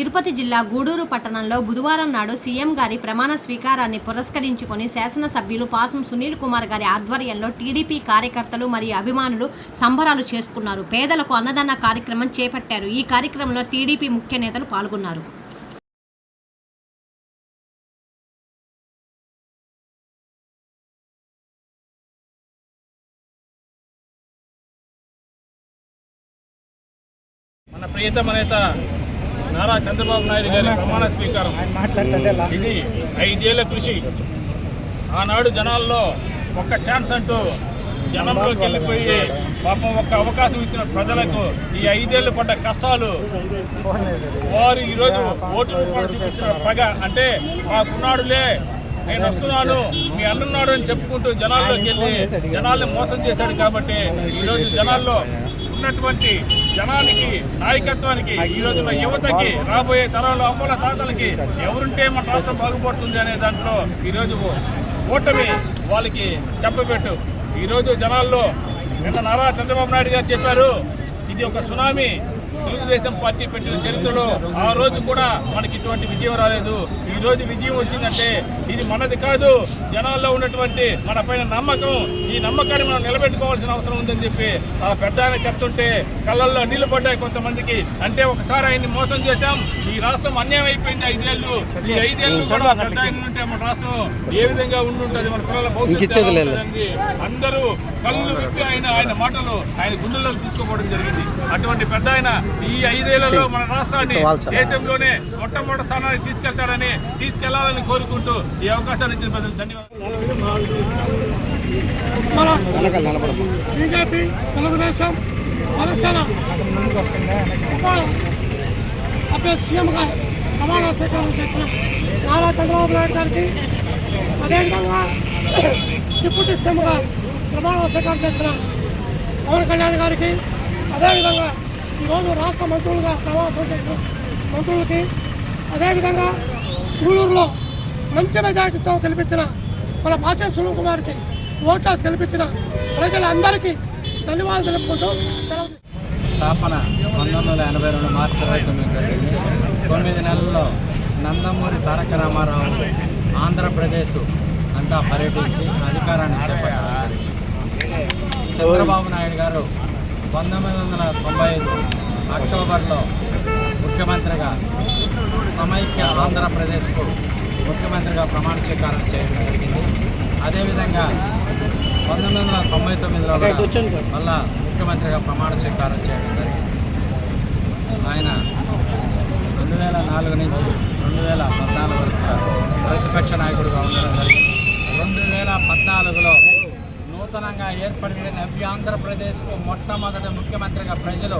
తిరుపతి జిల్లా గూడూరు పట్టణంలో బుధవారం నాడు సీఎం గారి ప్రమాణ స్వీకారాన్ని పురస్కరించుకొని శాసనసభ్యులు పాసం సునీల్ కుమార్ గారి ఆధ్వర్యంలో టీడీపీ కార్యకర్తలు మరియు అభిమానులు సంబరాలు చేసుకున్నారు. పేదలకు అన్నదాన కార్యక్రమం చేపట్టారు. ఈ కార్యక్రమంలో టీడీపీ ముఖ్య నేతలు పాల్గొన్నారు. మన ప్రియతమ నేత నారా చంద్రబాబు నాయుడు గారి ప్రమాణ స్వీకారం. ఇది ఐదేళ్ళ కృషి. ఆనాడు జనాల్లో ఒక్క ఛాన్స్ అంటూ జనంలోకి వెళ్ళిపోయి పాపం ఒక్క అవకాశం ఇచ్చిన ప్రజలకు ఈ ఐదేళ్ళు పడ్డ కష్టాలు వారు ఈరోజు ఓటు రూపాయలు చూపించిన పగ. అంటే మాకున్నాడులే నేను వస్తున్నాను మీ అన్నున్నాడు అని చెప్పుకుంటూ జనాల్లోకి వెళ్ళి జనాల్ని మోసం చేశాడు కాబట్టి ఈరోజు జనాల్లో ఉన్నటువంటి జనానికి నాయకత్వానికి ఈ రోజున యువతకి రాబోయే తరాలు అమ్మల తాతలకి ఎవరుంటే మన రాష్ట్రం బాగుపడుతుంది అనే దాంట్లో ఈరోజు ఓటమి వాళ్ళకి చెప్పబెట్టు. ఈరోజు జనాల్లో నిన్న నారా చంద్రబాబు నాయుడు గారు చెప్పారు ఇది ఒక సునామీ. తెలుగుదేశం పార్టీ పెట్టిన చరిత్రలో ఆ రోజు కూడా మనకి ఇటువంటి విజయం రాలేదు. ఈ రోజు విజయం వచ్చిందంటే ఇది మనది కాదు. జనాల్లో ఉన్నటువంటి మన పైన నమ్మకం. ఈ నమ్మకాన్ని మనం నిలబెట్టుకోవాల్సిన అవసరం ఉందని చెప్పి ఆ పెద్ద ఆయన చెప్తుంటే కళ్ళల్లో నీళ్ళు పడ్డాయి కొంతమందికి. అంటే ఒకసారి ఆయన్ని మోసం చేశాం. ఈ రాష్ట్రం అన్యాయం అయిపోయింది ఐదేళ్ళు ఈ ఐదేళ్ళు కూడా పెద్ద ఆయన ఉంటే మన రాష్ట్రం ఏ విధంగా ఉండుంటది? మన పిల్లల భవిష్యత్తు అందరూ కళ్ళు విప్పి ఆయన ఆయన మాటలు ఆయన గుండెల్లోకి తీసుకోవడం జరిగింది. అటువంటి పెద్ద ఆయన ఈ ఐదేళ్ళలో మన రాష్ట్రాన్ని దేశంలోనే మొట్టమొదటి స్థానానికి తీసుకెళ్తాడని తీసుకెళ్ళాలని కోరుకుంటూ ఈ అవకాశాన్ని ఇచ్చిన ప్రజలకు ధన్యవాదాలు. బీజేపీ తెలుగుదేశం జనసేన సీఎంగా ప్రమాణ స్వీకారం చేసిన నారా చంద్రబాబు నాయుడు గారికి అదేవిధంగా డిప్యూటీ సీఎంగా ప్రమాణ స్వీకారం చేసిన పవన్ కళ్యాణ్ గారికి అదేవిధంగా ఈరోజు రాష్ట్ర మంత్రులుగా ప్రవాసం చేసిన మంత్రులకి. అదేవిధంగా గూడూరులో మంచి మెజార్టీతో గెలిపించిన మన భాష సునీల్ కుమార్కి ఓటాస్ గెలిపించిన ప్రజలందరికీ ధన్యవాదాలు తెలుపుకుంటూ స్థాపన పంతొమ్మిది వందల ఎనభై రెండు మార్చి ఇరవై తొమ్మిది జరిగింది తొమ్మిది నెలల్లో నందమూరి తారక రామారావు ఆంధ్రప్రదేశ్ అంతా పర్యటించి అధికారాన్ని చేపట్టారు. చంద్రబాబు నాయుడు గారు పంతొమ్మిది వందల తొంభై ఐదు అక్టోబర్లో ముఖ్యమంత్రిగా సమైక్య ఆంధ్రప్రదేశ్కు ముఖ్యమంత్రిగా ప్రమాణ స్వీకారం చేయడం జరిగింది. అదేవిధంగా పంతొమ్మిది వందల తొంభై తొమ్మిదిలో మళ్ళా ముఖ్యమంత్రిగా ప్రమాణ స్వీకారం చేయడం జరిగింది. ఆయన రెండు వేల నాలుగు నుంచి రెండు వేల పద్నాలుగు వరకు ప్రతిపక్ష నాయకుడిగా ఉండడం జరిగింది. రెండు వేల పద్నాలుగులో నూతనంగా ఏర్పడిన నవ్య ఆంధ్రప్రదేశ్కు మొట్టమొదటి ముఖ్యమంత్రిగా ప్రజలు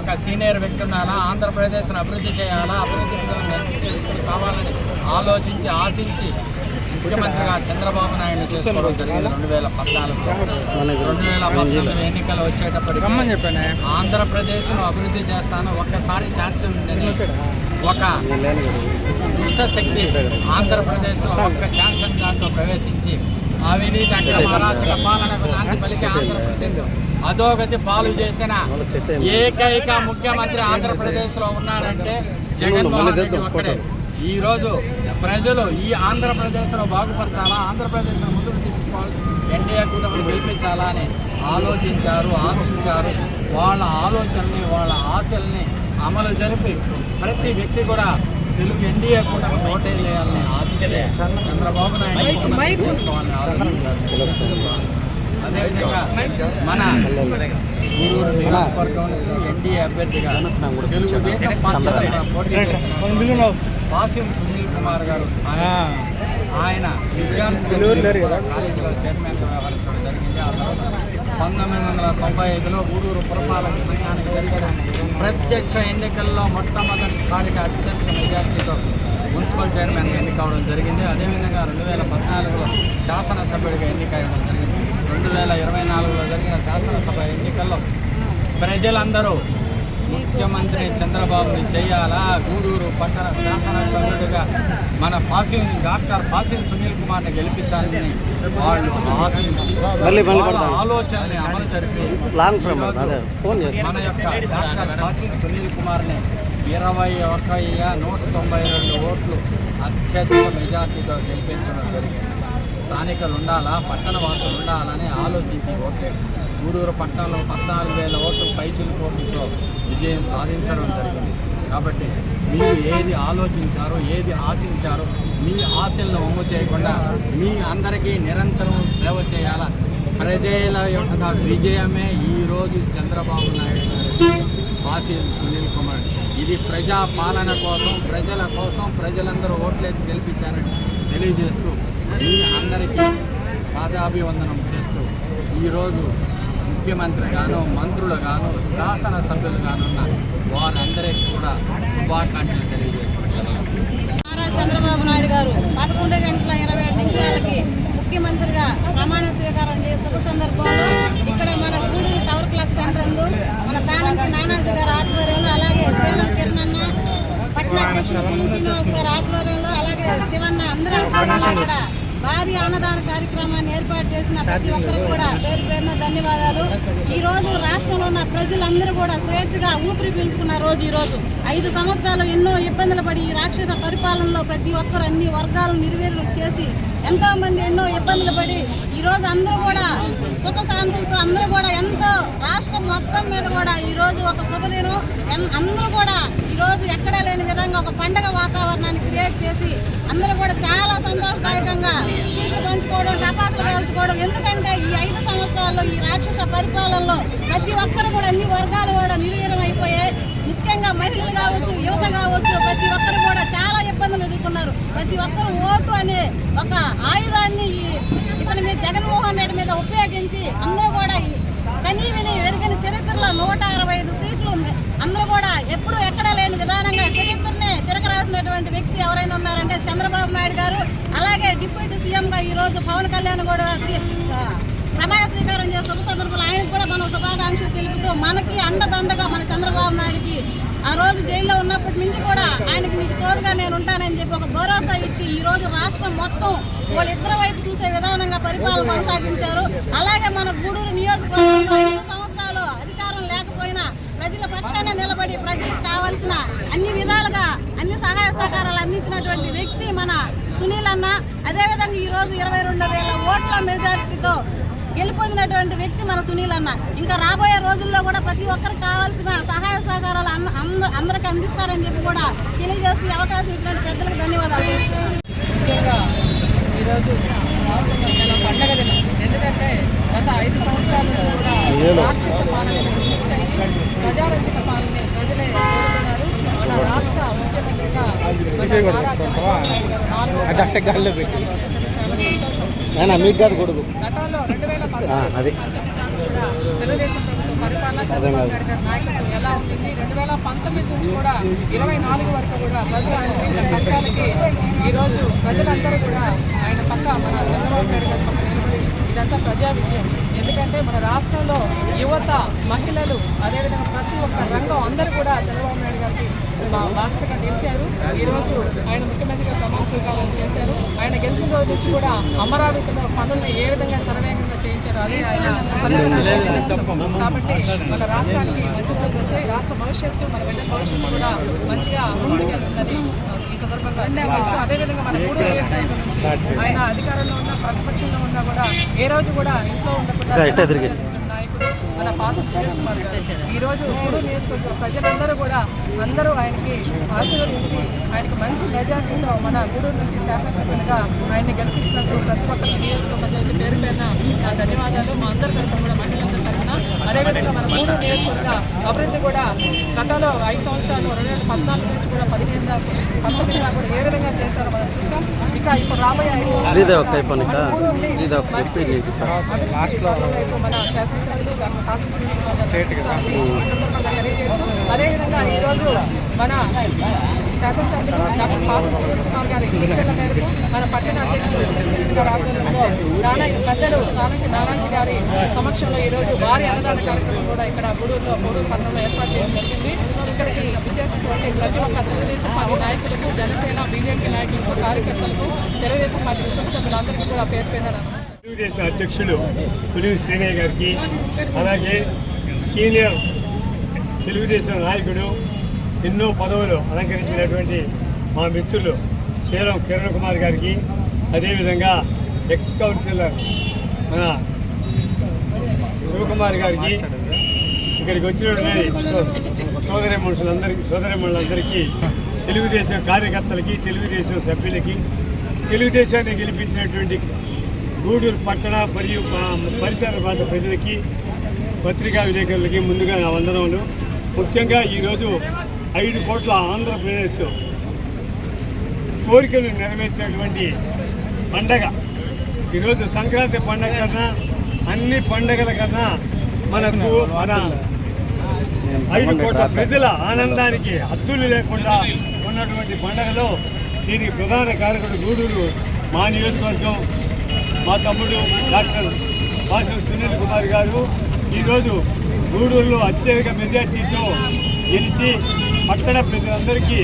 ఒక సీనియర్ వ్యక్తి ఉండాలా? ఆంధ్రప్రదేశ్ను అభివృద్ధి చేయాలా? అభివృద్ధి నిర్మించే వ్యక్తులు కావాలని ఆలోచించి ఆశించి ముఖ్యమంత్రిగా చంద్రబాబు నాయుడు చేసుకోవడం జరిగింది రెండు వేల పద్నాలుగులో. రెండు వేల పంతొమ్మిది ఎన్నికలు వచ్చేటప్పటికి ఆంధ్రప్రదేశ్ను అభివృద్ధి చేస్తాను. ఒక్కసారి ఛాన్స్ ఉందని ఒక దుష్ట శక్తి ఆంధ్రప్రదేశ్ ఒక్క ఛాన్స్ దాంట్లో ప్రవేశించి అవినీతి అంటే అరాచక పాలనకు నాంది పలికి ఆంధ్రప్రదేశ్ అధోగతి పాలు చేసిన ఏకైక ముఖ్యమంత్రి ఆంధ్రప్రదేశ్లో ఉన్నాడంటే జగన్మోహన్ రెడ్డి ఒక్కడే. ఈ రోజు ప్రజలు ఈ ఆంధ్రప్రదేశ్ను బాగుపరచాలా ఆంధ్రప్రదేశ్ను ముందుకు తీసుకుపోవాలి. ఎన్డీఏ కూటమిని గెలిపించాలా అని ఆలోచించారు ఆశించారు. వాళ్ళ ఆలోచనల్ని వాళ్ళ ఆశల్ని అమలు జరిపి ప్రతి వ్యక్తి కూడా తెలుగు ఎన్డీఏ కూటమి ఓటేయాలని చంద్రబాబు నాయుడు కూటమి చేసుకోవాలని ఆలోచించారు అదేవిధంగా మన గూడూరు నియోజకవర్గంలో ఎన్డీఏ అభ్యర్థిగా తెలుగుదేశం పార్టీ పోటీ చేసిన వాసిం సునీల్ కుమార్ గారు ఆయన- ఆయన విద్యార్థి కాలేజీలో చైర్మన్గా వ్యవహరించడం జరిగింది. ఆ తర్వాత పంతొమ్మిది వందల తొంభై ఐదులో గూడూరు పురపాలక సంఘానికి జరిగిన ప్రత్యక్ష ఎన్నికల్లో మొట్టమొదటిసారిగా అత్యధిక మెజార్టీతో మున్సిపల్ చైర్మన్గా ఎన్నికవడం జరిగింది. అదేవిధంగా రెండు వేల పద్నాలుగులో శాసనసభ్యుడిగా ఎన్నికయ్యడం జరిగింది. రెండు వేల ఇరవై నాలుగులో జరిగిన శాసనసభ ఎన్నికల్లో ప్రజలందరూ ముఖ్యమంత్రి చంద్రబాబుని చేయాలా? గూడూరు పట్టణ శాసనసభ్యుడిగా మన పాసిల్ డాక్టర్ పాసిల్ సునీల్ కుమార్ని గెలిపించాలని వాళ్ళు ఆశించి ఆలోచనని అమలు జరిపి లాంగ్ మన యొక్క డాక్టర్ పాసిల్ సునీల్ కుమార్ని ఇరవై ఒక నూట తొంభై రెండు ఓట్లు అత్యధిక మెజార్టీతో గెలిపించడం జరిగింది. స్థానికులు ఉండాలా? పట్టణ వాసులు ఉండాలని ఆలోచించి ఓట్లు గూడూరు పట్టణంలో పద్నాలుగు వేల ఓట్లు పైచిలు పోటీతో విజయం సాధించడం జరిగింది. కాబట్టి మీరు ఏది ఆలోచించారో ఏది ఆశించారో మీ ఆశలను ఒమ్ము చేయకుండా మీ అందరికీ నిరంతరం సేవ చేయాలా? ప్రజల యొక్క విజయమే ఈరోజు చంద్రబాబు నాయుడు వాసి సునీల్ కుమార్ ఇది ప్రజా పాలన కోసం ప్రజల కోసం ప్రజలందరూ ఓట్లేసి గెలిపించారని తెలియజేస్తూ మీ అందరికీ పాదాభివందనం చేస్తూ ఈరోజు ముఖ్యమంత్రి గాను మంత్రులు గాను శాసనసభ్యులు గానున్న వారందరికీ కూడా శుభాకాంక్షలు తెలియజేస్తూ నారా చంద్రబాబు నాయుడు గారు పదకొండు గంటల ఇరవై ఏడు నిమిషాలకి ముఖ్యమంత్రిగా ప్రమాణ స్వీకారం చేసే శుభ సందర్భంలో ఇక్కడ మన గూడూరు టవర్ క్లాక్ సెంటర్ అందు మన తానంకి నానాజీ గారి ఆధ్వర్యంలో అలాగే సేలం కిరణన్న పట్టణ అధ్యక్షుడు పులి శ్రీనివాస్ గారి ఆధ్వర్యంలో అలాగే శివన్న అందరి ఆధ్వర్యంలో ఇక్కడ భారీ అన్నదాన కార్యక్రమాన్ని ఏర్పాటు చేసిన ప్రతి ఒక్కరు కూడా పేరు పేరున ధన్యవాదాలు. ఈ రోజు రాష్ట్రంలో ఉన్న ప్రజలందరూ కూడా స్వేచ్ఛగా ఊపిరి పీల్చుకున్న రోజు ఈరోజు ఐదు సంవత్సరాలు ఎన్నో ఇబ్బందులు పడి ఈ రాక్షస పరిపాలనలో ప్రతి ఒక్కరు అన్ని వర్గాలను నిర్వీర్యం చేసి ఎంతో మంది ఎన్నో ఇబ్బందులు పడి ఈ రోజు అందరూ కూడా సుఖ శాంతులతో అందరూ కూడా ఎంతో రాష్ట్రం మొత్తం మీద కూడా ఈ రోజు ఒక శుభదినం. ఎన్- అందరూ కూడా ఈరోజు ఎక్కడా లేని ఒక పండగ వాతావరణాన్ని క్రియేట్ చేసి అందరూ కూడా చాలా సంతోషదాయకంగా స్వీట్లు పంచుకోవడం టపాసులు కాల్చుకోవడం. ఎందుకంటే ఈ ఐదు సంవత్సరాల్లో ఈ రాక్షస పరిపాలనలో ప్రతి ఒక్కరు కూడా అన్ని వర్గాలు కూడా నిర్వీరం అయిపోయాయి. ముఖ్యంగా మహిళలు కావచ్చు యువత కావచ్చు ప్రతి ఒక్కరు కూడా చాలా ఇబ్బందులు ఎదుర్కొన్నారు. ప్రతి ఒక్కరు ఓటు అనే ఒక ఆయుధాన్ని ఇతని మీద జగన్మోహన్ రెడ్డి మీద ఉపయోగించి అందరూ కూడా కనీ విని ఎరిగిన చరిత్రలో నూట అరవై ఐదు సీట్లు అందరూ కూడా ఎప్పుడు ఎక్కడా లేని విధానంగా చేసినటువంటి వ్యక్తి ఎవరైనా ఉన్నారంటే చంద్రబాబు నాయుడు గారు అలాగే డిప్యూటీ సీఎంగా ఈ రోజు పవన్ కళ్యాణ్ కూడా శ్రీ ప్రమాణ స్వీకారం చేసే శుభ సందర్భంలో ఆయనకు కూడా మనం శుభాకాంక్షలు తెలుపుతూ మనకి అండదండగా మన చంద్రబాబు నాయుడికి ఆ రోజు జైల్లో ఉన్నప్పటి నుంచి కూడా ఆయనకి నీకు తోడుగా నేను ఉంటానని చెప్పి ఒక భరోసా ఇచ్చి ఈ రోజు రాష్ట్రం మొత్తం వాళ్ళిద్దరి వైపు చూసే విధానంగా పరిపాలన కొనసాగించారు. అలాగే మన గూడూరు నియోజకవర్గంలో సంవత్సరాలు అధికారం లేకపోయినా ప్రజల పక్ష నిలబడి ప్రజలకు కావాల్సిన అన్ని విధాలుగా అన్ని సహాయ సహకారాలు అందించినటువంటి వ్యక్తి మన సునీల్ అన్న. అదేవిధంగా ఈ రోజు ఇరవై రెండు వేల ఓట్ల మెజారిటీతో గెలుపొందినటువంటి వ్యక్తి మన సునీల్ అన్న. ఇంకా రాబోయే రోజుల్లో కూడా ప్రతి ఒక్కరికి కావాల్సిన సహాయ సహకారాలు అన్న అంద- అందరికి అందిస్తారని చెప్పి కూడా తెలియజేస్తూ అవకాశం ఇచ్చినటువంటి పెద్దలకు ధన్యవాదాలు. ముఖ్యంగా ఈరోజు రాష్ట్రంలో చాలా పండగ దినం. ఎందుకంటే గత ఐదు సంవత్సరాల నుంచి కూడా రాక్షస పాలన ప్రజారంజక పాలన ప్రజలే కోరుతున్నారు. మన రాష్ట్ర ముఖ్యమంత్రిగా చాలా మీకు గారు కొడుకు. గతంలో రెండు వేల తెలుగుదేశం ప్రభుత్వం పరిపాలన చంద్రబాబు నాయుడు గారి నాయకత్వం ఎలా రెండు వేల పంతొమ్మిది నుంచి కూడా ఇరవై నాలుగు వరకు కూడా ప్రజలు కష్టాలకి ఈరోజు ప్రజలందరూ కూడా ఆయన పక్క మన చంద్రబాబు నాయుడు గారి ఇదంతా ప్రజా విజయం. ఎందుకంటే మన రాష్ట్రంలో యువత మహిళలు అదేవిధంగా ప్రతి ఒక్క రంగం అందరూ కూడా చంద్రబాబు నాయుడు గారికి మా బాసటగా నిలిచారు. ఈరోజు ఆయన ముఖ్యమంత్రిగా ప్రమాణ స్వీకారం చేశారు. ఆయన గెలిచిన రోజు నుంచి కూడా అమరావతిలో పనులను ఏ విధంగా సర్వేగంగా చేయించారు అదే ఆయన. కాబట్టి మన రాష్ట్రానికి మంచి వచ్చాయి రాష్ట్ర భవిష్యత్తు మన భవిష్యత్తు కూడా మంచిగా ముందుకెళ్తుందని ఈ సందర్భంగా అదేవిధంగా మన మూడు నుంచి ఆయన అధికారంలో ఉన్న ప్రతిపక్షంలో ఉన్నా కూడా ఏ రోజు కూడా ఇంట్లో ఉండకుండా నాయకుడు మన పాస సునీల్ కుమార్ గారు. ఈ రోజు మూడు నియోజకవర్గ ప్రజలందరూ కూడా అందరూ ఆయనకి ఆశీర్వదించి ఆయనకి మంచి మెజార్టీతో మన గూడూరు నుంచి శాసనసభ్యులుగా ఆయన్ని గెలిపించినందుకు ప్రతి ఒక్కరికి నియోజకవర్గ ప్రజలకి పేరు పేరున నా ధన్యవాదాలు మా అందరి తరఫున కూడా మహిళలందరి తరఫున. అదేవిధంగా మన మూడు నియోజకవర్గ అభివృద్ధి కూడా గతంలో ఐదు సంవత్సరాలు రెండు వేల పద్నాలుగు నుంచి కూడా పదిహేను దాకా పంతొమ్మిది దాకా కూడా ఏ విధంగా చేశారో మనం చూసాం. ఇక ఇప్పుడు రాబోయే ఐదు సంవత్సరాలు మన శాసనసభ్యులు తెలియజేస్తూ అదేవిధంగా ఈరోజు మన శాసనసభ్యులు డాక్టర్ గారి సూచనల మేరకు మన పట్టణ అధ్యక్షులు సుశీల్ గారి ఆధ్వర్యంలో నానా పెద్దలు నానాజీ నానాజీ గారి సమక్షంలో ఈరోజు భారీ అన్నదాన కార్యక్రమం కూడా ఇక్కడ గూడూరులో గూడూరు పట్టణంలో ఏర్పాటు చేయడం జరిగింది ఇక్కడికి విచ్చేసినటువంటి ప్రతి ఒక్క తెలుగుదేశం పార్టీ నాయకులకు జనసేన బీజేపీ నాయకులకు కార్యకర్తలకు తెలుగుదేశం పార్టీ కుటుంబ సభ్యులందరికీ కూడా పేరు పేరు తెలుగుదేశం అధ్యక్షులు పులివి శ్రీనయ్య గారికి అలాగే సీనియర్ తెలుగుదేశం నాయకుడు ఎన్నో పదవులు అలంకరించినటువంటి మా మిత్రులు శీలం కిరణ్ కుమార్ గారికి అదేవిధంగా ఎక్స్ కౌన్సిలర్ మన శివకుమార్ గారికి ఇక్కడికి వచ్చినటువంటి సోదరి మనుషులందరికీ సోదరి మనులందరికీ తెలుగుదేశం కార్యకర్తలకి తెలుగుదేశం సభ్యులకి తెలుగుదేశాన్ని గెలిపించినటువంటి గూడూరు పట్టణ మరియు పరిసర ప్రాంత ప్రజలకి పత్రికా విలేకరులకి ముందుగా నా వందనములు. ముఖ్యంగా ఈరోజు ఐదు కోట్ల ఆంధ్రప్రదేశ్ కోరికలు నెరవేర్చినటువంటి పండగ. ఈరోజు సంక్రాంతి పండగ కన్నా అన్ని పండగల కన్నా మనకు మన ఐదు కోట్ల ప్రజల ఆనందానికి హద్దులు లేకుండా ఉన్నటువంటి పండగలో దీనికి ప్రధాన కారకుడు గూడూరు మా నియోజకవర్గం మా తమ్ముడు డాక్టర్ వాసు సునీల్ కుమార్ గారు. ఈరోజు గూడూరులో అత్యధిక మెజార్టీతో గెలిచి పట్టణ ప్రజలందరికీ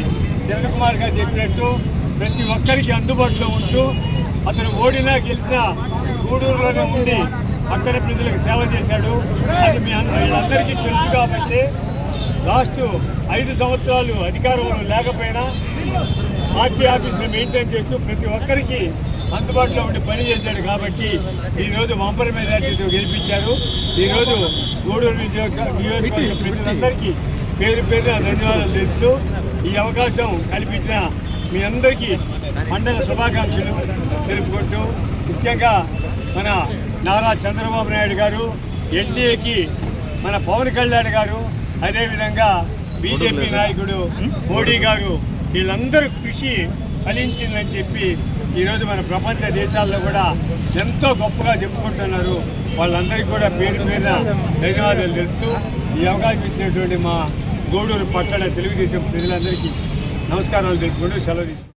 చరణ్ కుమార్ గారు చెప్పినట్టు ప్రతి ఒక్కరికి అందుబాటులో ఉంటూ అతను ఓడినా గెలిచినా గూడూరులోనే ఉండి అక్కడ ప్రజలకు సేవ చేశాడు. అది మీ అందరికీ తెలుసు కాబట్టి లాస్ట్ ఐదు సంవత్సరాలు అధికారంలో లేకపోయినా పార్టీ ఆఫీస్ని మెయింటైన్ చేస్తూ ప్రతి ఒక్కరికి అందుబాటులో ఉండి పని చేశాడు కాబట్టి ఈరోజు వంపర మెజార్టీతో గెలిపించారు. ఈరోజు గూడూరు నియోజక నియోజకవర్గ ప్రజలందరికీ పేరు పేరున ధన్యవాదాలు తెలుపుతూ ఈ అవకాశం కల్పించిన మీ అందరికీ పండగ శుభాకాంక్షలు తెలుపుకుంటూ ముఖ్యంగా మన నారా చంద్రబాబు నాయుడు గారు ఎన్డీఏకి మన పవన్ కళ్యాణ్ గారు అదేవిధంగా బీజేపీ నాయకుడు మోడీ గారు వీళ్ళందరూ కృషి ఫలించిందని చెప్పి ఈరోజు మన ప్రపంచ దేశాల్లో కూడా ఎంతో గొప్పగా చెప్పుకుంటున్నారు. వాళ్ళందరికీ కూడా పేరు పేరున ధన్యవాదాలు తెలుపుతూ ఈ అవకాశం ఇచ్చినటువంటి మా గూడూరు పట్టణ తెలుగుదేశం ప్రజలందరికీ నమస్కారాలు తెలుపుకుంటూ సెలవు తీసుకుంటాను